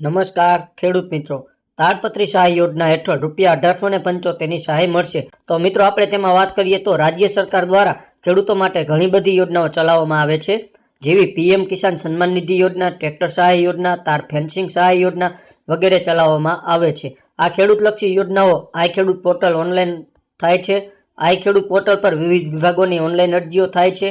નમસ્કાર, ખેડૂત મિત્રો. તાડપત્રી સહાય યોજના હેઠળ રૂપિયા અઢારસો ને પંચોતેરની સહાય મળશે. તો મિત્રો, આપણે તેમાં વાત કરીએ તો રાજ્ય સરકાર દ્વારા ખેડૂતો માટે ઘણી બધી યોજનાઓ ચલાવવામાં આવે છે. જેવી પીએમ કિસાન સન્માન નિધિ યોજના, ટ્રેક્ટર સહાય યોજના, તાર ફેન્સિંગ સહાય યોજના વગેરે ચલાવવામાં આવે છે. આ ખેડૂતલક્ષી યોજનાઓ આઈ ખેડૂત પોર્ટલ ઓનલાઈન થાય છે. આઈ ખેડૂત પોર્ટલ પર વિવિધ વિભાગોની ઓનલાઈન અરજીઓ થાય છે.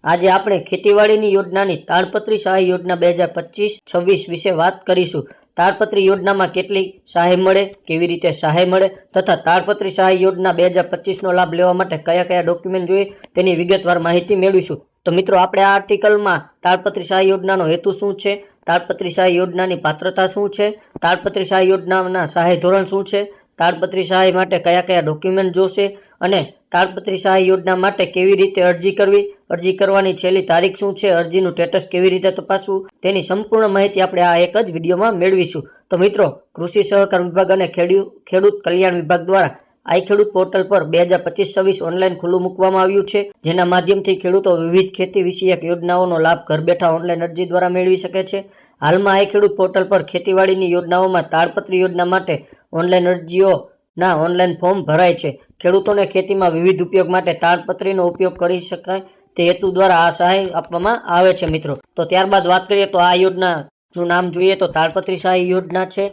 આજે આપણે ખેતીવાડીની યોજનાની તાડપત્રી સહાય યોજના બે હજાર પચીસ છવ્વીસ વિશે વાત કરીશું. તાડપત્રી યોજનામાં કેટલી સહાય મળે, કેવી રીતે સહાય મળે તથા તાડપત્રી સહાય યોજના બે હજાર પચીસનો લાભ લેવા માટે કયા કયા ડોક્યુમેન્ટ જોઈએ તેની વિગતવાર માહિતી મેળવીશું. તો મિત્રો, આપણે આ આર્ટિકલમાં તાડપત્રી સહાય યોજનાનો હેતુ શું છે, તાડપત્રી સહાય યોજનાની પાત્રતા શું છે, તાડપત્રી સહાય યોજનાના સહાય ધોરણ શું છે, તાડપત્રી સહાય માટે કયા કયા ડોક્યુમેન્ટ જોશે અને તાડપત્રી સહાય યોજના માટે કેવી રીતે અરજી કરવી અરજી કરવાની છેલ્લી તારીખ શું છે, અરજીનું સ્ટેટસ કેવી રીતે તપાસવું, તેની સંપૂર્ણ માહિતી આપણે આ એક જ વિડીયોમાં મેળવીશું. તો મિત્રો, કૃષિ સહકાર વિભાગ અને ખેડૂત ખેડૂત કલ્યાણ વિભાગ દ્વારા આઈ ખેડૂત પોર્ટલ પર બે હજાર પચીસ છવ્વીસ ઓનલાઈન ખુલ્લું મૂકવામાં આવ્યું છે, જેના માધ્યમથી ખેડૂતો વિવિધ ખેતી વિષયક યોજનાઓનો લાભ ઘર બેઠા ઓનલાઈન અરજી દ્વારા મેળવી શકે છે. હાલમાં આઈ ખેડૂત પોર્ટલ પર ખેતીવાડીની યોજનાઓમાં તાડપત્રી યોજના માટે ઓનલાઈન અરજીઓના ઓનલાઈન ફોર્મ ભરાય છે. ખેડૂતોને ખેતીમાં વિવિધ ઉપયોગ માટે તાડપત્રીનો ઉપયોગ કરી શકાય તે હેતુ દ્વારા આ સહાય આપવામાં આવે છે, મિત્રો. તો ત્યારબાદ વાત કરીએ તો આ યોજનાનું નામ જોઈએ તો તાડપત્રી સહાય યોજના છે.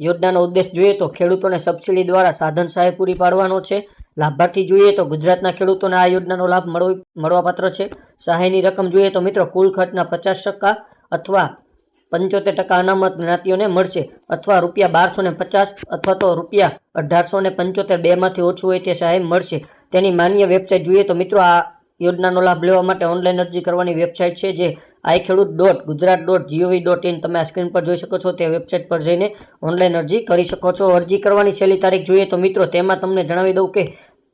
યોજનાનો ઉદ્દેશ જોઈએ તો ખેડૂતોને સબસિડી દ્વારા સાધન સહાય પૂરી પાડવાનો છે. લાભાર્થી જોઈએ તો ગુજરાતના ખેડૂતોને આ યોજનાનો લાભ મળવી મળવાપાત્ર છે. સહાયની રકમ જોઈએ તો મિત્રો કુલ ખર્ચના પચાસ ટકા અથવા પંચોતેર ટકા અનામત જ્ઞાતિઓને મળશે અથવા રૂપિયા બારસો ને પચાસ અથવા તો રૂપિયા અઢારસો ને પંચોતેર બેમાંથી ઓછું હોય તે સહાય મળશે. તેની માન્ય વેબસાઇટ જોઈએ તો મિત્રો આ યોજનાનો લાભ લેવા માટે ઓનલાઈન અરજી કરવાની વેબસાઇટ છે જે i Khedut dot Gujarat dot gov dot in તમે આ સ્ક્રીન પર જોઈ શકો છો તે વેબસાઇટ પર જઈને ઓનલાઈન અરજી કરી શકો છો. અરજી કરવાની છેલ્લી તારીખ જોઈએ તો મિત્રો તેમાં તમને જણાવી દઉં કે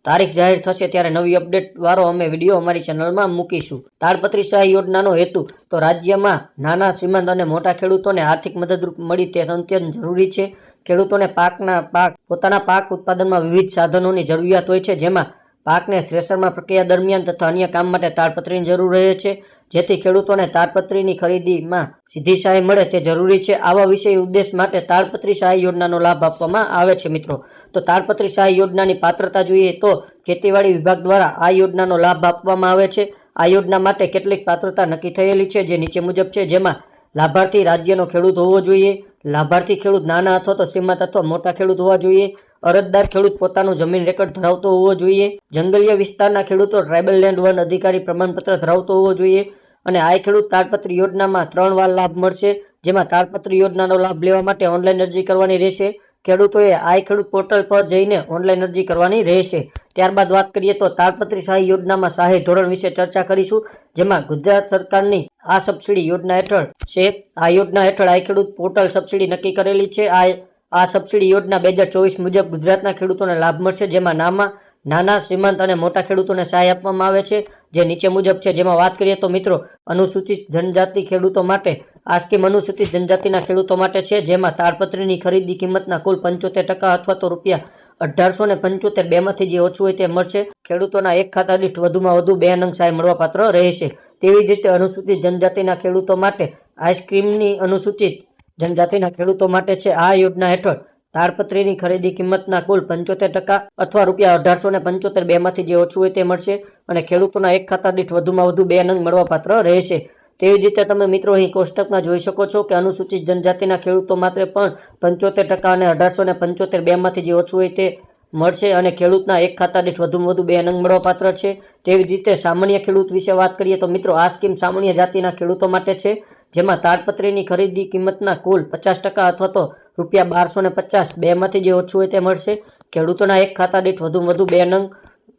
તારીખ જાહેર થશે ત્યારે નવી અપડેટ વાળો અમે વીડિયો અમારી ચેનલમાં મૂકીશું. તાડપત્રી સહાય યોજનાનો હેતુ, તો રાજ્યમાં નાના સીમાંત અને મોટા ખેડૂતોને આર્થિક મદદરૂપ મળી તે અત્યંત જરૂરી છે. ખેડૂતોને પાકના પાક, પોતાના પાક ઉત્પાદનમાં વિવિધ સાધનોની જરૂરિયાત હોય છે, જેમાં પાકને થ્રેશરમાં પ્રક્રિયા દરમિયાન તથા અન્ય કામ માટે તાડપત્રીની જરૂર રહે છે. જેથી ખેડૂતોને તાડપત્રીની ખરીદીમાં સીધી સહાય મળે તે જરૂરી છે. આવા વિષય ઉદ્દેશ માટે તાડપત્રી સહાય યોજનાનો લાભ આપવામાં આવે છે મિત્રો. તો તાડપત્રી સહાય યોજનાની પાત્રતા જોઈએ તો ખેતીવાડી વિભાગ દ્વારા આ યોજનાનો લાભ આપવામાં આવે છે. આ યોજના માટે કેટલીક પાત્રતા નક્કી થયેલી છે જે નીચે મુજબ છે. જેમાં લાભાર્થી રાજ્યનો ખેડૂત હોવો જોઈએ, લાભાર્થી ખેડૂત નાના અથવા તો શ્રીમંત અથવા મોટા ખેડૂત હોવા જોઈએ અરજદાર ખેડૂત પોતાનું જમીન રેકર્ડ ધરાવતો હોવો જોઈએ. જંગલીય વિસ્તારના ખેડૂતો ટ્રાઇબલ લેન્ડ વન અધિકારી પ્રમાણપત્ર ધરાવતો હોવો જોઈએ અને આ ખેડૂત તાડપત્રી યોજનામાં ત્રણ વાર લાભ મળશે, જેમાં તાડપત્રી યોજનાનો લાભ લેવા માટે ઓનલાઈન અરજી કરવાની રહેશે. ખેડૂતોએ આઈ ખેડૂત પોર્ટલ પર જઈને ઓનલાઈન અરજી કરવાની રહેશે. ત્યારબાદ વાત કરીએ તો તાડપત્રી સહાય યોજનામાં સહાય ધોરણ વિશે ચર્ચા કરીશું, જેમાં ગુજરાત સરકારની આ સબસિડી યોજના હેઠળ છે. આ યોજના હેઠળ આઈ ખેડૂત પોર્ટલ સબસિડી નક્કી કરેલી છે. આ આ સબસિડી યોજના બે હજાર ચોવીસ મુજબ ગુજરાતના ખેડૂતોને લાભ મળશે, જેમાં નામાં, નાના, શ્રીમંત અને મોટા ખેડૂતોને સહાય આપવામાં આવે છે. જે નીચે મુજબ છે, જેમાં વાત કરીએ તો મિત્રો, અનુસૂચિત જનજાતિ ખેડૂતો માટે, આ સ્કીમ અનુસૂચિત જનજાતિના ખેડૂતો માટે છે, જેમાં તાડપત્રીની ખરીદી કિંમતના કુલ પંચોતેર ટકા અથવા તો રૂપિયા અઢારસો ને પંચોતેર બેમાંથી જે ઓછું હોય તે મળશે. ખેડૂતોના એક ખાતા દીઠ વધુમાં વધુ બે નંગ સહાય મળવાપાત્ર રહેશે. તેવી જ રીતે અનુસૂચિત જનજાતિના ખેડૂતો માટે આઈસ્ક્રીમની અનુસૂચિત જનજાતિના ખેડૂતો માટે છે આ યોજના હેઠળ તાડપત્રીની ખરીદી કિંમતના કુલ પંચોતેર ટકા અથવા રૂપિયા અઢારસો ને પંચોતેર બેમાંથી જે ઓછું હોય તે મળશે અને ખેડૂતોના એક ખાતા દીઠ વધુમાં વધુ બે નંગ મળવાપાત્ર રહેશે. તેવી જ રીતે તમે મિત્રો અહીં કોષ્ટકમાં જોઈ શકો છો કે અનુસૂચિત જનજાતિના ખેડૂતો માત્ર પણ પંચોતેર ટકા અને અઢારસો ને પંચોતેર બેમાંથી જે ઓછું હોય તે મળશે અને ખેડૂતના એક ખાતા દીઠ વધુમાં વધુ બે નંગ મળવાપાત્ર છે. તેવી જ રીતે સામાન્ય ખેડૂત વિશે વાત કરીએ તો મિત્રો, આ સ્કીમ સામાન્ય જાતિના ખેડૂતો માટે છે, જેમાં તાડપત્રીની ખરીદી કિંમતના કુલ પચાસ ટકા અથવા તો રૂપિયા બારસો ને પચાસ બેમાંથી જે ઓછું હોય તે મળશે. ખેડૂતોના એક ખાતા દીઠ વધુમાં વધુ બે નંગ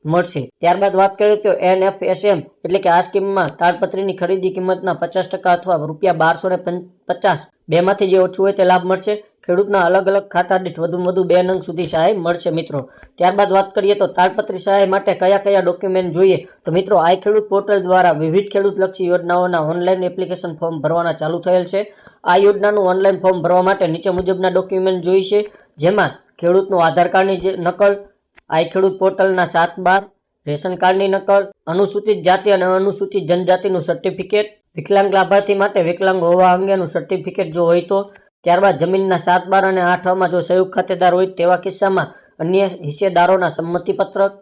મળશે. ત્યારબાદ વાત કરીએ તો એનએફએસએમ એટલે કે આ સ્કીમમાં તાડપત્રીની ખરીદી કિંમતના પચાસ ટકા અથવા રૂપિયા બારસો ને પચાસ બેમાંથી જે ઓછું હોય તે લાભ મળશે. ખેડૂતના અલગ અલગ ખાતા દીઠ વધુ વધુ બે નંગ સુધી સહાય મળશે મિત્રો. ત્યારબાદ વાત કરીએ તો તાડપત્રી સહાય માટે કયા કયા ડોક્યુમેન્ટ જોઈએ? તો મિત્રો આઈ ખેડૂત પોર્ટલ દ્વારા વિવિધ ખેડૂતલક્ષી યોજનાઓના ઓનલાઈન એપ્લિકેશન ફોર્મ ભરવાના ચાલુ થયેલ છે. આ યોજનાનું ઓનલાઈન ફોર્મ ભરવા માટે નીચે મુજબના ડોક્યુમેન્ટ જોઈશે જેમાં ખેડૂતનું આધાર કાર્ડની નકલ આઈ ખેડૂત પોર્ટલના સાત બાર, રેશન કાર્ડની નકલ, અનુસૂચિત જાતિ અને અનુસૂચિત જનજાતિનું સર્ટિફિકેટ વિકલાંગ લાભાર્થી માટે વિકલાંગ હોવા અંગેનું સર્ટિફિકેટ જો હોય તો ત્યારબાદ જમીનના સાત, બાર અને આઠમાં જો સંયુક્ત ખાતેદાર હોય તેવા કિસ્સામાં અન્ય હિસ્સેદારોના સંમતિપત્રક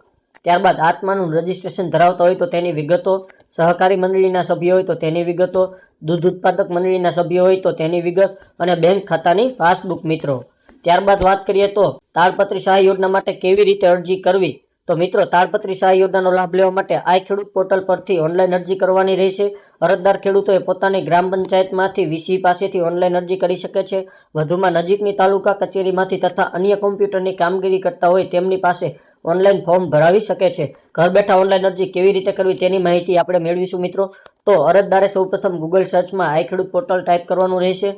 ત્યારબાદ આત્માનું રજિસ્ટ્રેશન ધરાવતા હોય તો તેની વિગતો. સહકારી મંડળીના સભ્યો હોય તો તેની વિગતો. દૂધ ઉત્પાદક મંડળીના સભ્યો હોય તો તેની વિગત. અને બેંક ખાતાની પાસબુક મિત્રો. ત્યારબાદ વાત કરીએ તો તાળપત્રી સહાય યોજના માટે કેવી રીતે અરજી કરવી? તો મિત્રો, તાડપત્રી સહાય યોજનાનો લાભ લેવા માટે આ ખેડૂત પોર્ટલ પરથી ઓનલાઈન અરજી કરવાની રહેશે. અરજદાર ખેડૂતોએ પોતાની ગ્રામ પંચાયતમાંથી વીસી પાસેથી ઓનલાઈન અરજી કરી શકે છે. વધુમાં નજીકની તાલુકા કચેરીમાંથી તથા અન્ય કોમ્પ્યુટરની કામગીરી કરતા હોય તેમની પાસે ઓનલાઈન ફોર્મ ભરાવી શકે છે. ઘર બેઠા ઓનલાઈન અરજી કેવી રીતે કરવી તેની માહિતી આપણે મેળવીશું મિત્રો. તો અરજદારે સૌપ્રથમ ગૂગલ સર્ચમાં આઈ ખેડૂત પોર્ટલ ટાઈપ કરવાનું રહેશે.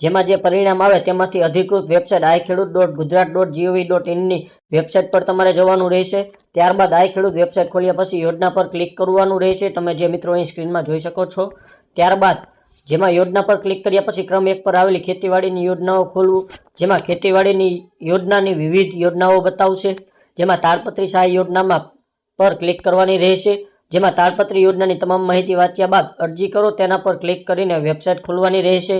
જેમાં જે પરિણામ આવે તેમાંથી અધિકૃત website i Khedut dot Gujarat dot gov dot ઇનની website પર તમારે જવાનું રહેશે. ત્યારબાદ આઈ ખેડૂત વેબસાઇટ ખોલ્યા પછી યોજના પર ક્લિક કરવાનું રહેશે. તમે જે મિત્રો અહીં સ્ક્રીનમાં જોઈ શકો છો. ત્યારબાદ જેમાં યોજના પર ક્લિક કર્યા પછી ક્રમ એક પર આવેલી ખેતીવાડીની યોજનાઓ ખોલવું, જેમાં ખેતીવાડીની યોજનાની વિવિધ યોજનાઓ બતાવશે. જેમાં તાળપત્રી સહાય યોજનામાં પર ક્લિક કરવાની રહેશે. જેમાં તાળપત્રી યોજનાની તમામ માહિતી વાંચ્યા બાદ અરજી કરો, તેના પર ક્લિક કરીને વેબસાઇટ ખોલવાની રહેશે.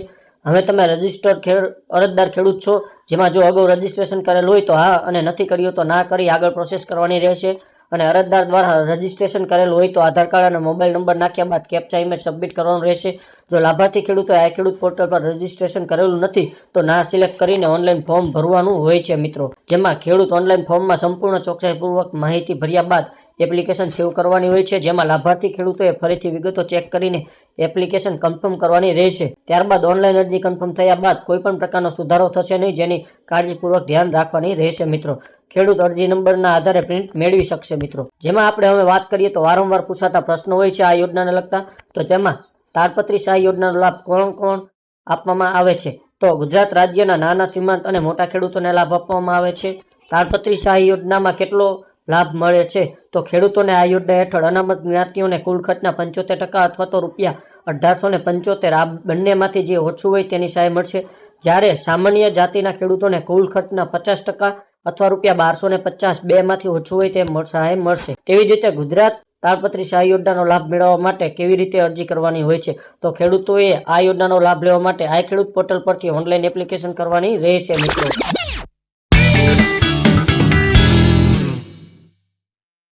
હવે તમે રજિસ્ટર્ડ ખેડ, અરજદાર ખેડૂત છો, જેમાં જો અગાઉ રજિસ્ટ્રેશન કરેલું હોય તો હા અને નથી કર્યું તો ના કરી, આગળ પ્રોસેસ કરવાની રહેશે. અને અરજદાર દ્વારા રજિસ્ટ્રેશન કરેલું હોય તો આધાર કાર્ડ અને મોબાઈલ નંબર નાખ્યા બાદ કેપ્ચા ઇમેજ સબમિટ કરવાનું રહેશે. જો લાભાર્થી ખેડૂતો આ ખેડૂત પોર્ટલ પર રજિસ્ટ્રેશન કરેલું નથી, તો ના સિલેક્ટ કરીને ઓનલાઈન ફોર્મ ભરવાનું હોય છે મિત્રો. જેમાં ખેડૂત ઓનલાઈન ફોર્મમાં સંપૂર્ણ ચોકસાઈપૂર્વક માહિતી ભર્યા બાદ એપ્લિકેશન સેવ કરવાની હોય છે. જેમાં લાભાર્થી ખેડૂતોએ ફરીથી વિગતો ચેક કરીને એપ્લિકેશન કન્ફર્મ કરવાની રહેશે. ત્યારબાદ ઓનલાઈન અરજી કન્ફર્મ થયા બાદ કોઈપણ પ્રકારનો સુધારો થશે નહીં, જેની કાળજીપૂર્વક ધ્યાન રાખવાની રહેશે મિત્રો. ખેડૂત અરજી નંબરના આધારે પ્રિન્ટ મેળવી શકશે મિત્રો. જેમાં આપણે હવે વાત કરીએ તો વારંવાર પૂછાતા પ્રશ્નો હોય છે આ યોજનાને લગતા. તો તેમાં તાડપત્રી સહાય યોજનાનો લાભ કોણ કોણ આપવામાં આવે છે? તો ગુજરાત રાજ્યના નાના, સીમાંત અને મોટા ખેડૂતોને લાભ આપવામાં આવે છે. તાડપત્રી સહાય યોજનામાં કેટલો લાભ મળે છે. તો ખેડૂતોને આ યોજના હેઠળ અનામત જ્ઞાતિઓને કુલ ખર્ચના પંચોતેર ટકા અથવા તો રૂપિયા અઢારસો ને પંચોતેર. આ બંનેમાંથી જે ઓછું હોય તેની સહાય મળશે. જ્યારે સામાન્ય જાતિના ખેડૂતોને કુલ ખર્ચના પચાસ ટકા અથવા રૂપિયા બારસો ને પચાસ બેમાંથી ઓછું હોય તે સહાય મળશે. તેવી જ રીતે ગુજરાત તાળપત્રી સહાય યોજનાનો લાભ મેળવવા માટે કેવી રીતે અરજી કરવાની હોય છે? તો ખેડૂતોએ આ યોજનાનો લાભ લેવા માટે આ ખેડૂત પોર્ટલ પરથી ઓનલાઈન એપ્લિકેશન કરવાની રહેશે મિત્રો.